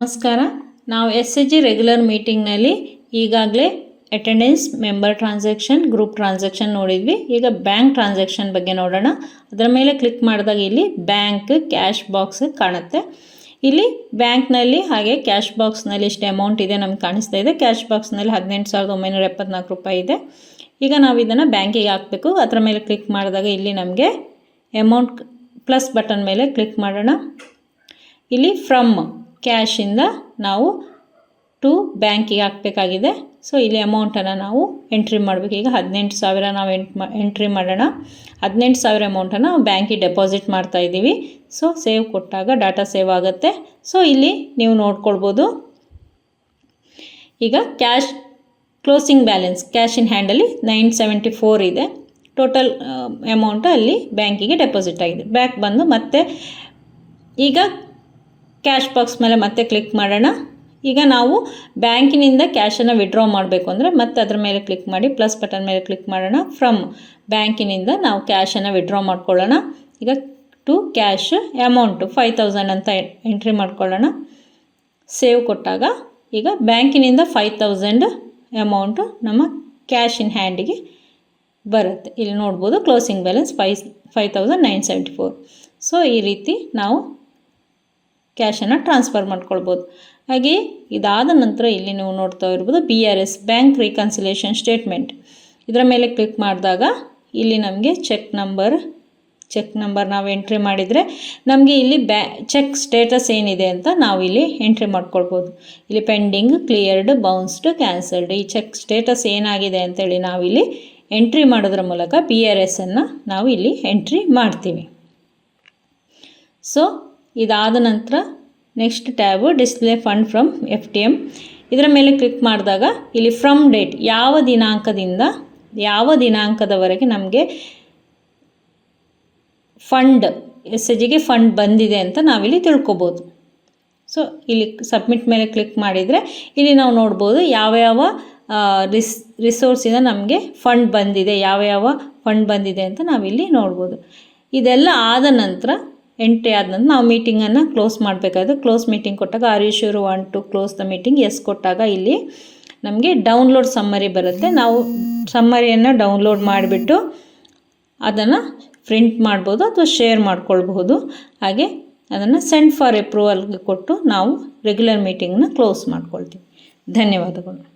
ನಮಸ್ಕಾರ. ನಾವು S S G regular ಮೀಟಿಂಗ್ನಲ್ಲಿ ಈಗಾಗಲೇ attendance member transaction group transaction ನೋಡಿದ್ವಿ. ಈಗ ಬ್ಯಾಂಕ್ ಟ್ರಾನ್ಸಾಕ್ಷನ್ ಬಗ್ಗೆ ನೋಡೋಣ. ಅದರ ಮೇಲೆ ಕ್ಲಿಕ್ ಮಾಡಿದಾಗ ಇಲ್ಲಿ ಬ್ಯಾಂಕ್ ಕ್ಯಾಶ್ ಬಾಕ್ಸ್ ಕಾಣುತ್ತೆ. ಇಲ್ಲಿ ಬ್ಯಾಂಕ್ನಲ್ಲಿ ಹಾಗೆ ಕ್ಯಾಶ್ ಬಾಕ್ಸ್ನಲ್ಲಿ ಇಷ್ಟು ಅಮೌಂಟ್ ಇದೆ ನಮ್ಗೆ ಕಾಣಿಸ್ತಾ ಇದೆ. ಕ್ಯಾಶ್ ಬಾಕ್ಸ್ನಲ್ಲಿ ಹದಿನೆಂಟು ಸಾವಿರದ ಒಂಬೈನೂರ ಎಪ್ಪತ್ನಾಲ್ಕು ರೂಪಾಯಿ ಇದೆ. ಈಗ ನಾವು ಇದನ್ನು ಬ್ಯಾಂಕಿಗೆ ಹಾಕಬೇಕು. ಅದರ ಮೇಲೆ ಕ್ಲಿಕ್ ಮಾಡಿದಾಗ ಇಲ್ಲಿ ನಮಗೆ ಅಮೌಂಟ್ ಪ್ಲಸ್ ಬಟನ್ ಮೇಲೆ ಕ್ಲಿಕ್ ಮಾಡೋಣ. ಇಲ್ಲಿ ಫ್ರಮ್ ಕ್ಯಾಶಿಂದ ನಾವು ಟು ಬ್ಯಾಂಕಿಗೆ ಹಾಕಬೇಕಾಗಿದೆ. ಸೊ, ಇಲ್ಲಿ ಅಮೌಂಟನ್ನು ನಾವು ಎಂಟ್ರಿ ಮಾಡಬೇಕು. ಈಗ ಹದಿನೆಂಟು ಸಾವಿರ ನಾವು ಎಂಟ್ ಎಂಟ್ರಿ ಮಾಡೋಣ. ಹದಿನೆಂಟು ಸಾವಿರ ಅಮೌಂಟನ್ನು ನಾವು ಬ್ಯಾಂಕಿಗೆ ಡೆಪಾಸಿಟ್ ಮಾಡ್ತಾ ಇದ್ದೀವಿ. ಸೊ, ಸೇವ್ ಕೊಟ್ಟಾಗ ಡಾಟಾ ಸೇವ್ ಆಗುತ್ತೆ. ಸೊ, ಇಲ್ಲಿ ನೀವು ನೋಡ್ಕೊಳ್ಬೋದು. ಈಗ cash closing balance, cash in ಹ್ಯಾಂಡಲ್ಲಿ nine seventy four ಇದೆ. ಟೋಟಲ್ ಅಮೌಂಟ್ ಅಲ್ಲಿ ಬ್ಯಾಂಕಿಗೆ ಡೆಪಾಸಿಟ್ ಆಗಿದೆ. ಬ್ಯಾಕ್ ಬಂದು ಮತ್ತೆ ಈಗ ಕ್ಯಾಶ್ ಬಾಕ್ಸ್ ಮೇಲೆ ಮತ್ತೆ ಕ್ಲಿಕ್ ಮಾಡೋಣ. ಈಗ ನಾವು ಬ್ಯಾಂಕಿನಿಂದ ಕ್ಯಾಶನ್ನು ವಿಡ್ರಾ ಮಾಡಬೇಕು ಅಂದರೆ ಮತ್ತೆ ಅದರ ಮೇಲೆ ಕ್ಲಿಕ್ ಮಾಡಿ ಪ್ಲಸ್ ಬಟನ್ ಮೇಲೆ ಕ್ಲಿಕ್ ಮಾಡೋಣ. ಫ್ರಮ್ ಬ್ಯಾಂಕಿನಿಂದ ನಾವು ಕ್ಯಾಶನ್ನು ವಿಡ್ರಾ ಮಾಡ್ಕೊಳ್ಳೋಣ. ಈಗ to cash amount five thousand ಅಂತ ಎಂಟ್ರಿ ಮಾಡ್ಕೊಳ್ಳೋಣ. ಸೇವ್ ಕೊಟ್ಟಾಗ ಈಗ ಬ್ಯಾಂಕಿನಿಂದ ಫೈವ್ ತೌಸಂಡ್ ಅಮೌಂಟು ನಮ್ಮ ಕ್ಯಾಶ್ ಇನ್ ಹ್ಯಾಂಡಿಗೆ ಬರುತ್ತೆ. ಇಲ್ಲಿ ನೋಡ್ಬೋದು closing balance five five thousand nine seventy four so ಈ ರೀತಿ ನಾವು ಕ್ಯಾಶನ್ನು ಟ್ರಾನ್ಸ್ಫರ್ ಮಾಡ್ಕೊಳ್ಬೋದು. ಹಾಗೆ ಇದಾದ ನಂತರ ಇಲ್ಲಿ ನೀವು ನೋಡ್ತಾ ಇರ್ಬೋದು B R S bank reconciliation statement. ಇದರ ಮೇಲೆ ಕ್ಲಿಕ್ ಮಾಡಿದಾಗ ಇಲ್ಲಿ ನಮಗೆ ಚೆಕ್ ನಂಬರ್ ಚೆಕ್ ನಂಬರ್ ನಾವು ಎಂಟ್ರಿ ಮಾಡಿದರೆ ನಮಗೆ ಇಲ್ಲಿ ಬ್ಯಾ, ಚೆಕ್ ಸ್ಟೇಟಸ್ ಏನಿದೆ ಅಂತ ನಾವು ಇಲ್ಲಿ ಎಂಟ್ರಿ ಮಾಡ್ಕೊಳ್ಬೋದು. ಇಲ್ಲಿ ಪೆಂಡಿಂಗ್, ಕ್ಲಿಯರ್ಡ್, ಬೌನ್ಸ್ಡ್, ಕ್ಯಾನ್ಸಲ್ಡ್ ಈ ಚೆಕ್ ಸ್ಟೇಟಸ್ ಏನಾಗಿದೆ ಅಂತೇಳಿ ನಾವಿಲ್ಲಿ ಎಂಟ್ರಿ ಮಾಡೋದ್ರ ಮೂಲಕ ಬಿ ಆರ್ ಎಸ್ಸನ್ನು ನಾವು ಇಲ್ಲಿ ಎಂಟ್ರಿ ಮಾಡ್ತೀವಿ. ಸೊ ಇದಾದ ನಂತರ next tab display fund from F T M ಇದರ ಮೇಲೆ ಕ್ಲಿಕ್ ಮಾಡಿದಾಗ ಇಲ್ಲಿ ಫ್ರಮ್ ಡೇಟ್ ಯಾವ ದಿನಾಂಕದಿಂದ ಯಾವ ದಿನಾಂಕದವರೆಗೆ ನಮಗೆ ಫಂಡ್ ಎಸ್ ಎಚ್ ಜಿಗೆ ಫಂಡ್ ಬಂದಿದೆ ಅಂತ ನಾವಿಲ್ಲಿ ತಿಳ್ಕೊಬೋದು. ಸೊ ಇಲ್ಲಿ ಸಬ್ಮಿಟ್ ಮೇಲೆ ಕ್ಲಿಕ್ ಮಾಡಿದರೆ ಇಲ್ಲಿ ನಾವು ನೋಡ್ಬೋದು ಯಾವ್ಯಾವ ಯಾವ ರಿಸ್ ರಿಸೋರ್ಸಿಂದ ನಮಗೆ ಫಂಡ್ ಬಂದಿದೆ, ಯಾವ ಯಾವ ಫಂಡ್ ಬಂದಿದೆ ಅಂತ ನಾವಿಲ್ಲಿ ನೋಡ್ಬೋದು. ಇದೆಲ್ಲ ಆದ ನಂತರ ಎಂಟ್ರಿ ಆದ ನಂತರ ನಾವು ಮೀಟಿಂಗನ್ನು ಕ್ಲೋಸ್ ಮಾಡಬೇಕಾದ್ರೆ ಕ್ಲೋಸ್ ಮೀಟಿಂಗ್ ಕೊಟ್ಟಾಗ are you sure want to close the meeting yes ಕೊಟ್ಟಾಗ ಇಲ್ಲಿ ನಮಗೆ ಡೌನ್ಲೋಡ್ ಸಮ್ಮರಿ ಬರುತ್ತೆ. ನಾವು ಸಮ್ಮರಿಯನ್ನು ಡೌನ್ಲೋಡ್ ಮಾಡಿಬಿಟ್ಟು ಅದನ್ನು ಪ್ರಿಂಟ್ ಮಾಡ್ಬೋದು ಅಥವಾ ಶೇರ್ ಮಾಡ್ಕೊಳ್ಬಹುದು. ಹಾಗೆ ಅದನ್ನು ಸೆಂಡ್ ಫಾರ್ ಅಪ್ರೂವಲ್ಗೆ ಕೊಟ್ಟು ನಾವು ರೆಗ್ಯುಲರ್ ಮೀಟಿಂಗ್ನ ಕ್ಲೋಸ್ ಮಾಡ್ಕೊಳ್ತೀವಿ. ಧನ್ಯವಾದಗಳು.